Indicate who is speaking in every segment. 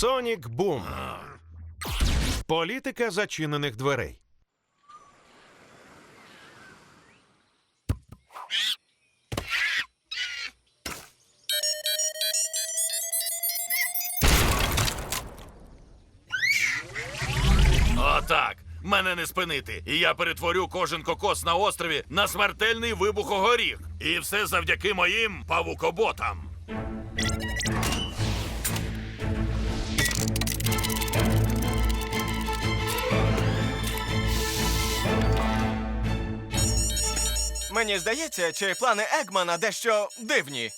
Speaker 1: Сонік Бум. Політика зачинених дверей.
Speaker 2: Отак. Мене не спинити. І я перетворю кожен кокос на острові на смертельний вибухогоріх. І все завдяки моїм павукоботам.
Speaker 3: Мені здається, чи плани Егмана дещо дивні.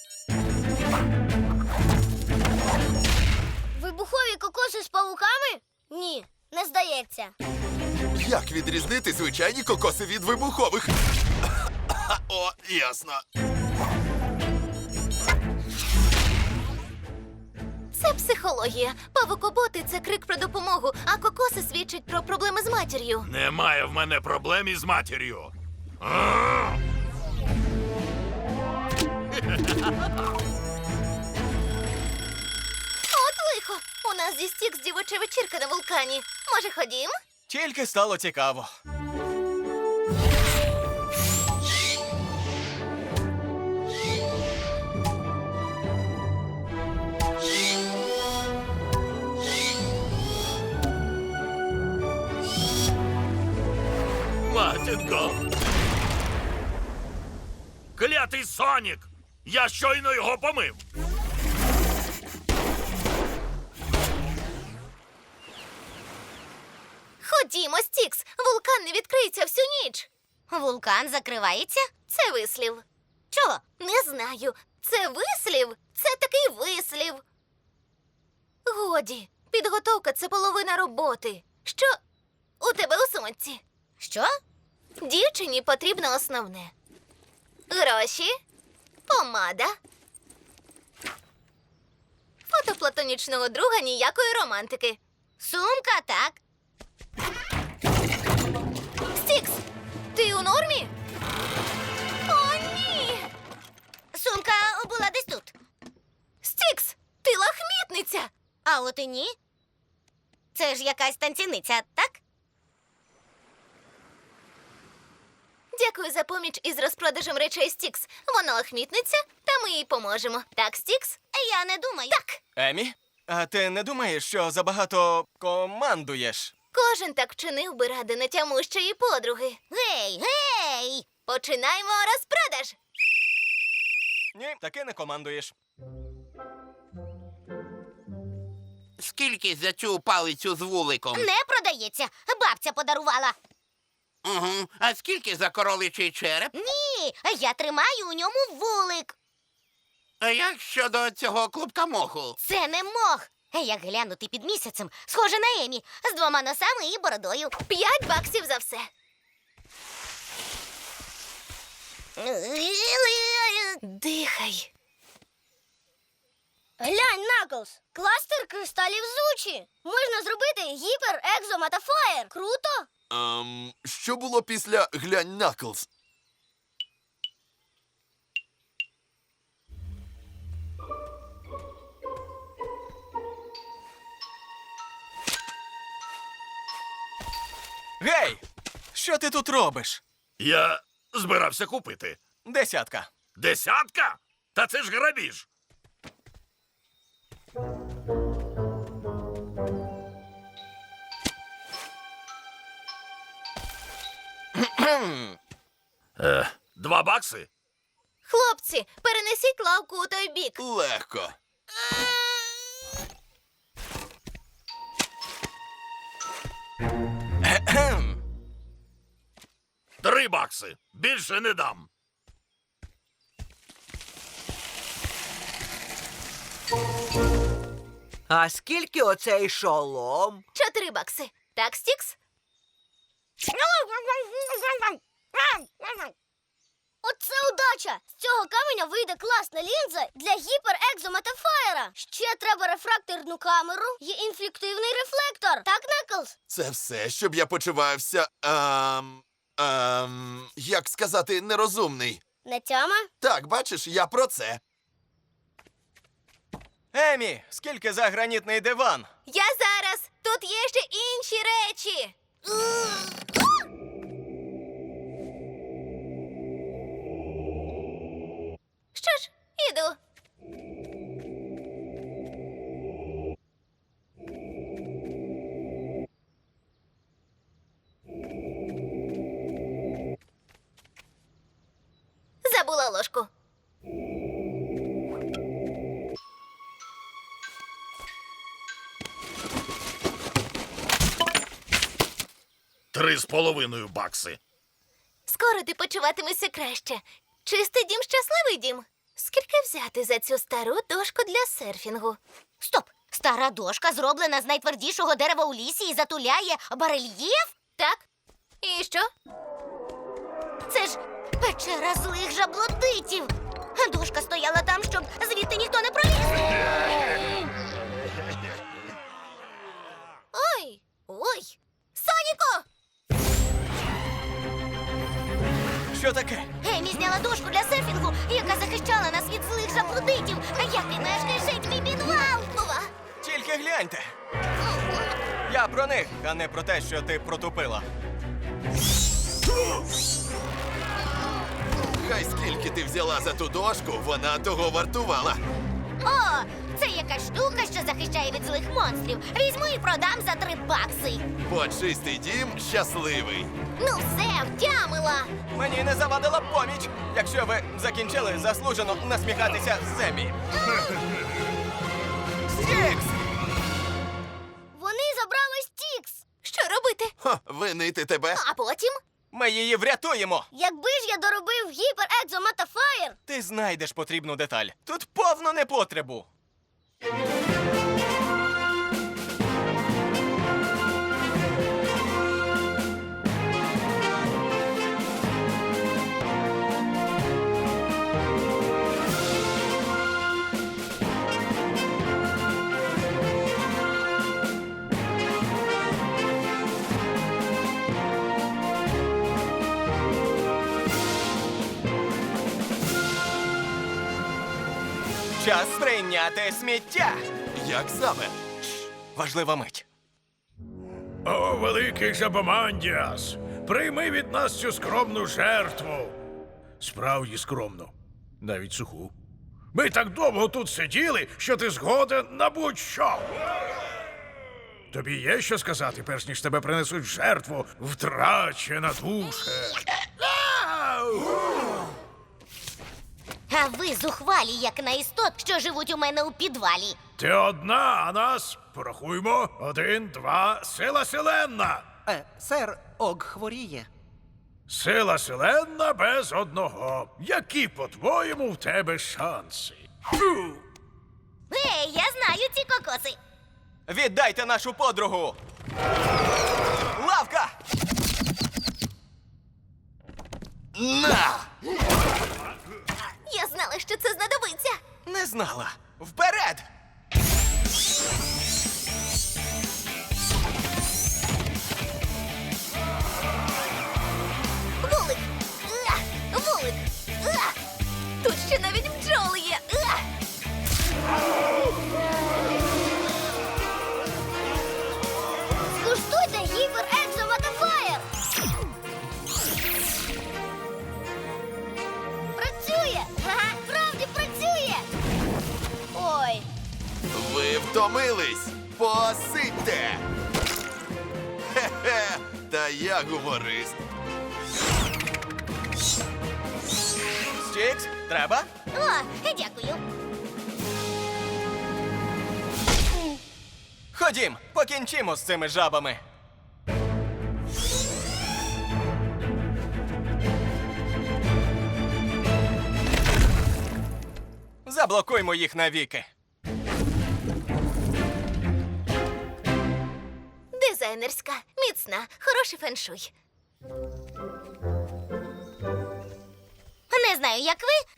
Speaker 4: Вибухові кокоси з павуками? Ні, не здається.
Speaker 5: Як відрізнити звичайні кокоси від вибухових? О, ясно.
Speaker 6: Це психологія. Павукоботи це крик про допомогу, а кокоси свідчать про проблеми з матір'ю.
Speaker 2: Немає в мене проблем із матір'ю.
Speaker 6: От лихо! У нас зі стікс дівоча вечірка на вулкані. Може, ходім?
Speaker 3: Тільки стало цікаво.
Speaker 2: Матінко. Клятий Сонік! Я щойно його помив.
Speaker 6: Ходімо, Стікс! Вулкан не відкриється всю ніч. Вулкан закривається? Це вислів. Чого? Не знаю. Це вислів? Це такий вислів. Годі, підготовка це половина роботи. Що у тебе у сумці? Що? Дівчині потрібно основне. Гроші, помада. Фото платонічного друга ніякої романтики. Сумка, так. Стікс, ти у нормі? О, ні. Сумка була десь тут. Стікс, ти лахмітниця. А от і ні. Це ж якась танцівниця, так? Дякую за поміч із розпродажем речей Стікс. Вона лахмітниця, та ми їй поможемо. Так, Стікс? Я не думаю. Так.
Speaker 3: Емі, а ти не думаєш, що забагато командуєш?
Speaker 6: Кожен так вчинив би ради нетямущої подруги. Гей, гей! Починаємо розпродаж.
Speaker 3: Ні, таки не командуєш.
Speaker 7: Скільки за цю палицю з вуликом?
Speaker 6: Не продається. Бабця подарувала.
Speaker 7: Угу. А скільки за короличий череп?
Speaker 6: Ні, я тримаю у ньому вулик.
Speaker 7: А як щодо цього клубка моху?
Speaker 6: Це не мох. Як глянути під місяцем, схоже на Емі, з двома носами і бородою. П'ять баксів за все. Дихай.
Speaker 4: Глянь, Наклз, кластер кристалів зучі. Можна зробити гіпер, екзо, метафаєр. Круто?
Speaker 5: Ем, що було після глянь Наклз?
Speaker 3: Гей! Що ти тут робиш?
Speaker 2: Я збирався купити.
Speaker 3: Десятка.
Speaker 2: Десятка? Та це ж грабіж. Е, Два бакси?
Speaker 6: Хлопці, перенесіть лавку у той бік.
Speaker 5: Легко.
Speaker 2: Три бакси. Більше не дам.
Speaker 8: А скільки оцей шолом?
Speaker 6: Чотири бакси. Так, Стікс?
Speaker 4: Оце удача! З цього каменя вийде класна лінза для гіпер екзо метафаєра. Ще треба рефракторну камеру і інфліктивний рефлектор. Так, Наклз?
Speaker 5: Це все, щоб я почувався. Ем, ем, як сказати, нерозумний.
Speaker 4: Не тяма?
Speaker 5: Так, бачиш, я про це.
Speaker 3: Емі, скільки за гранітний диван?
Speaker 6: Я зараз. Тут є ще інші речі. Іду. Забула ложку.
Speaker 2: Три з половиною бакси.
Speaker 6: Скоро ти почуватимешся краще. Чистий дім щасливий дім. Скільки взяти за цю стару дошку для серфінгу? Стоп! Стара дошка зроблена з найтвердішого дерева у лісі і затуляє барельєф? Так. І що? Це ж печера злих жаблодитів. Дошка стояла там, щоб звідти ніхто не проліз. Ой! Ой! Соніку!
Speaker 3: Що таке?
Speaker 6: Емі зняла дошку для серфінгу, яка захищала нас від злих жаблудитів. А як ти мешка жить мій підвал? Ова!
Speaker 3: Тільки гляньте. Я про них, а не про те, що ти протупила.
Speaker 5: Хай скільки ти взяла за ту дошку, вона того вартувала.
Speaker 6: О, це якась штука, що захищає від злих монстрів. Візьму і продам за три бакси.
Speaker 5: Бо чистий дім щасливий.
Speaker 6: Ну все, втямила.
Speaker 3: Мені не завадила поміч, якщо ви закінчили заслужено насміхатися з Емі. Стікс!
Speaker 4: Вони забрали Стікс.
Speaker 6: Що робити?
Speaker 5: Ха, винити тебе.
Speaker 6: А потім?
Speaker 3: Ми її врятуємо.
Speaker 4: Якби ж я доробив гіпер Екзо Метафаєр,
Speaker 3: Ти знайдеш потрібну деталь. Тут повно непотребу. Thank you. Час прийняти сміття.
Speaker 5: Як саме?
Speaker 3: Важлива мить.
Speaker 9: О, великий Жабомандіас, прийми від нас цю скромну жертву. Справді скромну, навіть суху. Ми так довго тут сиділи, що ти згоден на будь-що. Тобі є що сказати, перш ніж тебе принесуть жертву втрачена душа.
Speaker 6: А ви зухвалі, як на істот, що живуть у мене у підвалі.
Speaker 9: Ти одна, а нас порахуймо. Один, два, сила селенна.
Speaker 10: Е, сер, Ог хворіє.
Speaker 9: Сила селенна без одного. Які, по-твоєму, в тебе шанси?
Speaker 6: Ей, я знаю ці кокоси.
Speaker 3: Віддайте нашу подругу. Лавка!
Speaker 5: На!
Speaker 6: Що це знадобиться.
Speaker 3: Не знала. Вперед!
Speaker 5: Втомились? Посидьте! Хе-хе! Та я гуморист.
Speaker 3: Стікс, треба?
Speaker 6: О, дякую.
Speaker 3: Ходім, покінчимо з цими жабами. Заблокуймо їх навіки.
Speaker 6: Дизайнерська, міцна, хороший феншуй. Не знаю, як ви,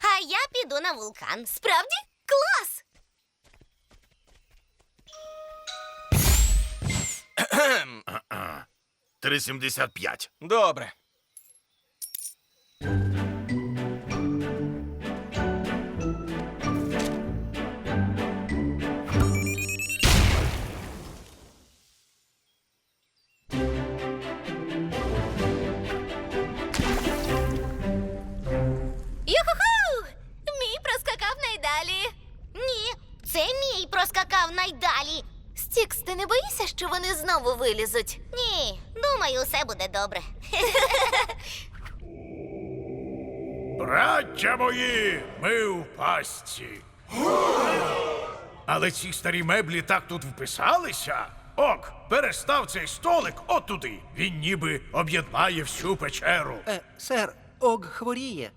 Speaker 6: а я піду на вулкан. Справді? Клас!
Speaker 2: 3,75.
Speaker 3: Добре.
Speaker 6: Стікс, ти не боїшся, що вони знову вилізуть? Ні, думаю, усе буде добре.
Speaker 9: Браття мої, ми в пастці. Але ці старі меблі так тут вписалися. Ок, перестав цей столик от туди. Він ніби об'єднає всю печеру.
Speaker 10: Е, сер, Ог хворіє.